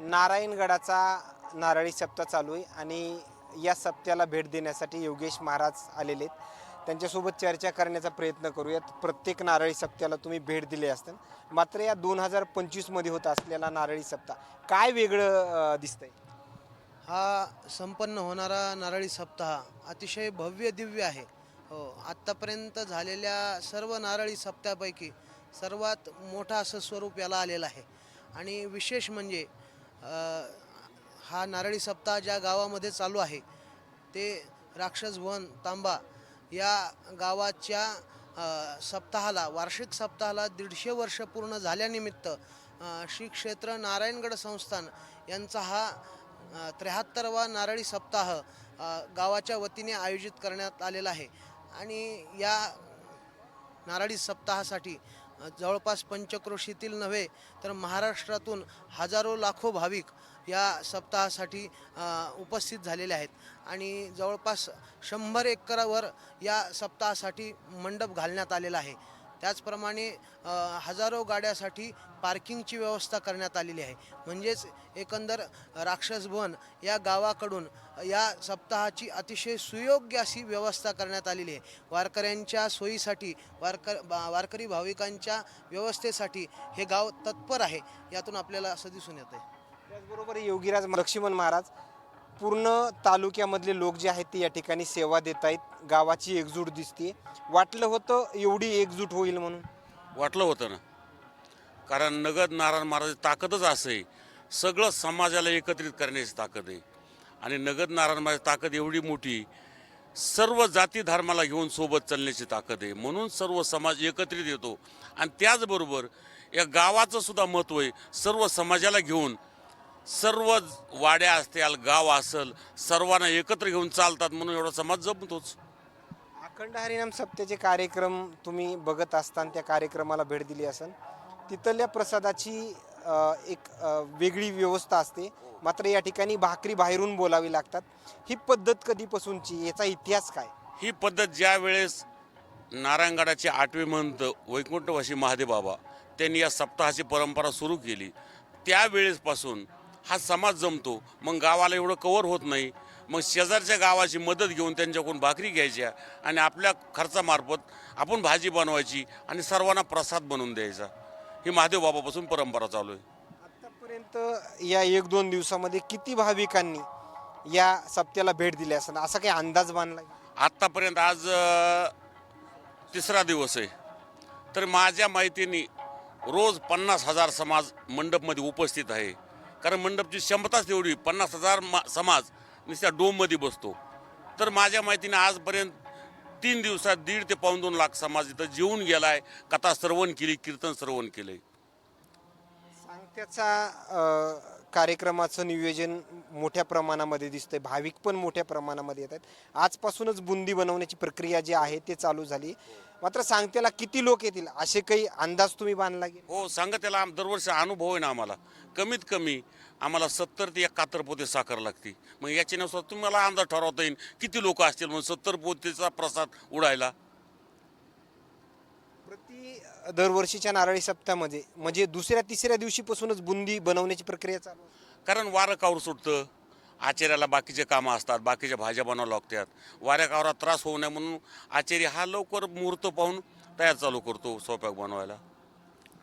नारायणगडाचा नारळी सप्ताह चालू आहे आणि या सप्त्याला भेट देण्यासाठी योगेश महाराज आलेले आहेत. त्यांच्यासोबत चर्चा करण्याचा प्रयत्न करूयात. प्रत्येक नारळी सप्त्याला तुम्ही भेट दिली असतात मात्र या दोन हजार पंचवीसमध्ये होत असलेला नारळी सप्ताह काय वेगळं दिसतंय? हा संपन्न होणारा नारळी सप्ताह अतिशय भव्य दिव्य आहे. हो आत्तापर्यंत झालेल्या सर्व नारळी सप्त्यापैकी सर्वात मोठं असं स्वरूप याला आलेलं आहे. आणि विशेष म्हणजे हा नारळी सप्ताह ज्या गावामध्ये चालू आहे ते राक्षस वन तांबा या गावाच्या सप्ताहाला वार्षिक सप्ताहाला दीडशे वर्ष पूर्ण झाल्यानिमित्त श्री क्षेत्र नारायणगड संस्थान यांचा हा त्र्याहत्तरवा नारळी सप्ताह गावाच्या वतीने आयोजित करण्यात आलेला आहे. आणि या नारळी सप्ताहासाठी जवळपास पंचक्रोशीतील नव्हे तर महाराष्ट्रातून हजारो लाखो भाविक या सप्ताहासाठी उपस्थित झालेले आहेत. आणि जवळपास शंभर एकरावर या सप्ताहासाठी मंडप घालण्यात आलेला आहे. त्याचप्रमाणे हजारो गाड्यासाठी पार्किंगची व्यवस्था करण्यात आलेली आहे. म्हणजेच एकंदर राक्षसभवन या गावाकडून या सप्ताहाची अतिशय सुयोग्य अशी व्यवस्था करण्यात आलेली आहे. वारकऱ्यांच्या सोयीसाठी वारकर बा- वारकरी भाविकांच्या व्यवस्थेसाठी हे गाव तत्पर आहे यातून आपल्याला असं दिसून येतं आहे त्याचबरोबर योगीराज लक्ष्मण महाराज पूर्ण तालुक्यामधले लोक जे आहेत ते या ठिकाणी सेवा देत आहेत. गावाची एकजूट दिसते वाटलं होतं एवढी एकजूट होईल म्हणून? वाटलं होतं ना. कारण नगद नारायण महाराज ताकदच असं आहे. सगळं समाजाला एकत्रित करण्याची ताकद आहे. आणि नगद नारायण महाराज ताकद एवढी मोठी सर्व जाती धर्माला घेऊन सोबत चालण्याची ताकद आहे. म्हणून सर्व समाज एकत्रित येतो. आणि त्याचबरोबर या गावाचं सुद्धा महत्त्व आहे. सर्व समाजाला घेऊन सर्व वाड्या असतील गाव असेल सर्वांना एकत्र घेऊन चालतात म्हणून एवढा समाज जमतोच अखंड हरिनाम सप्त्याचे कार्यक्रम तुम्ही बघत असताना त्या कार्यक्रमाला भेट दिली असेल तिथल्या प्रसादाची अ, एक अ, वेगळी व्यवस्था असते. मात्र या ठिकाणी भाकरी बाहेरून बोलावी लागतात. ही पद्धत कधीपासूनची? याचा इतिहास काय? ही पद्धत ज्या वेळेस नारायणगडाचे आठवे महंत वैकुंठवासी महादेव बाबा त्यांनी या सप्ताहाची परंपरा सुरू केली. त्यावेळेसपासून हा समाज जमतो. मग गावाला एवढं कवर होत नाही. मग शेजारच्या गावाची मदत घेऊन त्यांच्याकडून भाकरी घ्यायच्या आणि आपल्या खर्चामार्फत आपण भाजी बनवायची आणि सर्वांना प्रसाद बनवून द्यायचा. ही महादेव बाबापासून परंपरा चालू आहे. आतापर्यंत या एक दोन दिवसामध्ये किती भाविकांनी या सप्त्याला भेट दिली असेल? असा काही अंदाज बांधला आत्तापर्यंत आज तिसरा दिवस आहे. तर माझ्या माहितीने रोज पन्नास हजार समाज मंडपमध्ये उपस्थित आहे. कारण मंडपची क्षमताच तेवढी पन्नास हजार मा समाज नुसत्या डोममध्ये बसतो. तर माझ्या माहितीने आजपर्यंत तीन दिवसात दीड ते पाऊण दोन लाख समाज इथं जेवून गेला आहे कथा श्रवण केली कीर्तन श्रवण केलं सांगत्याचा कार्यक्रमाचं नियोजन मोठ्या प्रमाणामध्ये दिसतंय. भाविक पण मोठ्या प्रमाणामध्ये येत आहेत. आजपासूनच बुंदी बनवण्याची प्रक्रिया जी आहे ते चालू झाली. मात्र सांगतेला किती लोक येतील? असे काही अंदाज तुम्ही बांधला की? हो सांगतेला त्याला आम- दरवर्षी अनुभव आहे ना आम्हाला. कमीत कमी आम्हाला सत्तर ते एकाहत्तर पोते साखर लागते. मग याच्यानुसार तुम्हाला अंदाज ठरवता येईल किती लोक असतील? म्हणून सत्तर पोतेचा प्रसाद उडायला. प्रति दरवर्षीच्या नारळी सप्त्यामध्ये म्हणजे दुसऱ्या तिसऱ्या दिवशीपासूनच बुंदी बनवण्याची प्रक्रिया चालू असते. कारण वारं कावर सुटतं आचार्याला बाकीचे कामं असतात बाकीच्या भाज्या बनावं लागतात. वाऱ्या कावरात त्रास होऊ नये म्हणून आचार्य हा लवकर मुहूर्त पाहून तयार चालू करतो स्वयंपाक बनवायला.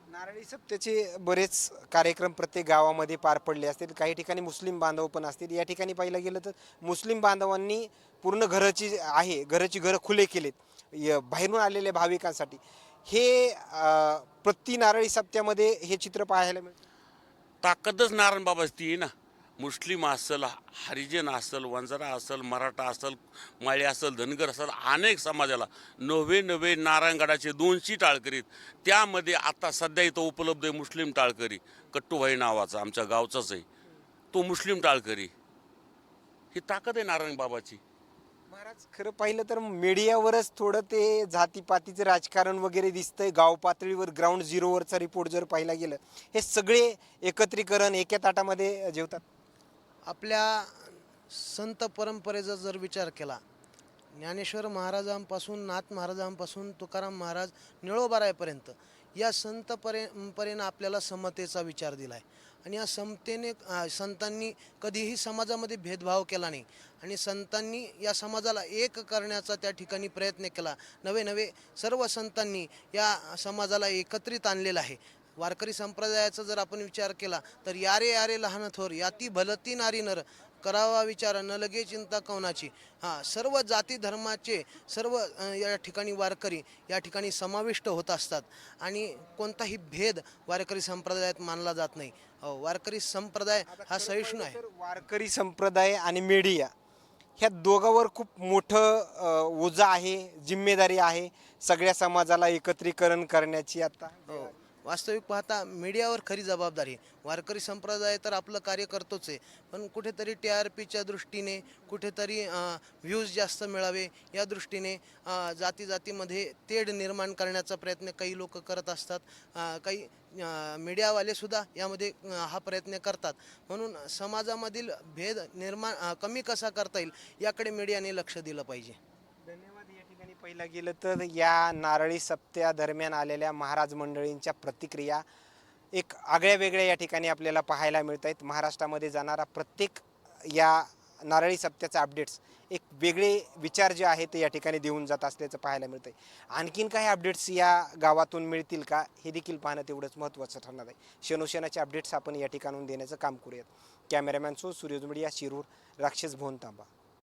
नारळी सप्त्याचे बरेच कार्यक्रम प्रत्येक गावामध्ये पार पडले असतील. काही ठिकाणी मुस्लिम बांधव पण असतील. या ठिकाणी पाहिलं गेलं तर मुस्लिम बांधवांनी पूर्ण घराची आहे घराची घरं खुले केलेत. य- बाहेरून आलेल्या भाविकांसाठी. हे प्रति नारळी सप्त्यामध्ये हे चित्र पाहायला मिळतं? ताकदच नारायण बाबाच ती ना. मुस्लिम असेल हरिजन असेल वंजारा असेल मराठा असेल माळी असेल धनगर असेल अनेक समाजाला नवे नवे नारायणगडाचे दोनशी टाळकरीत त्यामध्ये आता सध्या इथं उपलब्ध आहे मुस्लिम टाळकरी. कट्टूभाई नावाचा आमच्या गावचाच आहे. तो मुस्लिम टाळकरी. ही ताकद आहे नारायण बाबाची. महाराज खरं पाहिलं तर मीडियावरच थोडं ते जातीपातीचं राजकारण वगैरे दिसतंय. गाव पातळीवर ग्राउंड झिरोवरचा रिपोर्ट जर पाहिला गेलं हे सगळे एकत्रीकरण एका ताटामध्ये जेवतात? आपल्या संत परंपरेचा जर विचार केला ज्ञानेश्वर महाराजांपासून नाथ महाराजांपासून तुकाराम महाराज निळोबारायपर्यंत या संत परे परेनं आपल्याला समतेचा विचार दिला आहे आणि या समतेने संतांनी कधीही समाजामध्ये भेदभाव केला नाही. आणि संतांनी या समाजाला एक करण्याचा त्या ठिकाणी प्रयत्न केला. नवे नवे सर्व संतांनी या समाजाला एकत्रित आणलेलं आहे. वारकरी संप्रदायाचा जर आपण विचार केला तर यारे यारे लहान थोर याती भलती नारी नर करावा विचार न लगे चिंता कवनाची. हां सर्व जाती धर्माचे सर्व या ठिकाणी वारकरी या ठिकाणी समाविष्ट होत असतात. आणि कोणताही भेद वारकरी संप्रदायात मानला जात नाही. वारकरी संप्रदाय हा सहिष्णू आहे. वारकरी संप्रदाय आणि मीडिया ह्या दोघांवर खूप मोठं ओझं आहे जिम्मेदारी आहे सगळ्या समाजाला एकत्रीकरण करण्याची आता. हो. वास्तविक पाहता मीडियावर खरी जबाबदारी वारकरी संप्रदाय तर आपलं कार्य करतोच आहे. पण कुठेतरी टी आर पीच्या दृष्टीने कुठेतरी व्ह्यूज जास्त मिळावे या दृष्टीने जाती जातीमध्ये तेढ निर्माण करण्याचा प्रयत्न काही लोक करत असतात. काही मीडियावालेसुद्धा यामध्ये हा प्रयत्न करतात. म्हणून समाजामधील भेद निर्माण कमी कसा करता येईल याकडे मीडियाने लक्ष दिलं पाहिजे. पहिलं गेलं तर या नारळी सप्त्या दरम्यान आलेल्या महाराज मंडळींच्या प्रतिक्रिया एक आगळ्या वेगळ्या या ठिकाणी आपल्याला पाहायला मिळत आहेत. महाराष्ट्रामध्ये जाणारा प्रत्येक या नारळी सप्त्याचा अपडेट्स एक वेगळे विचार जे आहे ते या ठिकाणी देऊन जात असल्याचं पाहायला मिळतं आहे. आणखीन काही अपडेट्स या गावातून मिळतील का हे देखील पाहणं तेवढंच महत्त्वाचं ठरणार आहे. शनोशनाचे अपडेट्स आपण या ठिकाणून देण्याचं काम करूयात. Cameraman so Suryaj media Shirur राक्षस भोन तांबा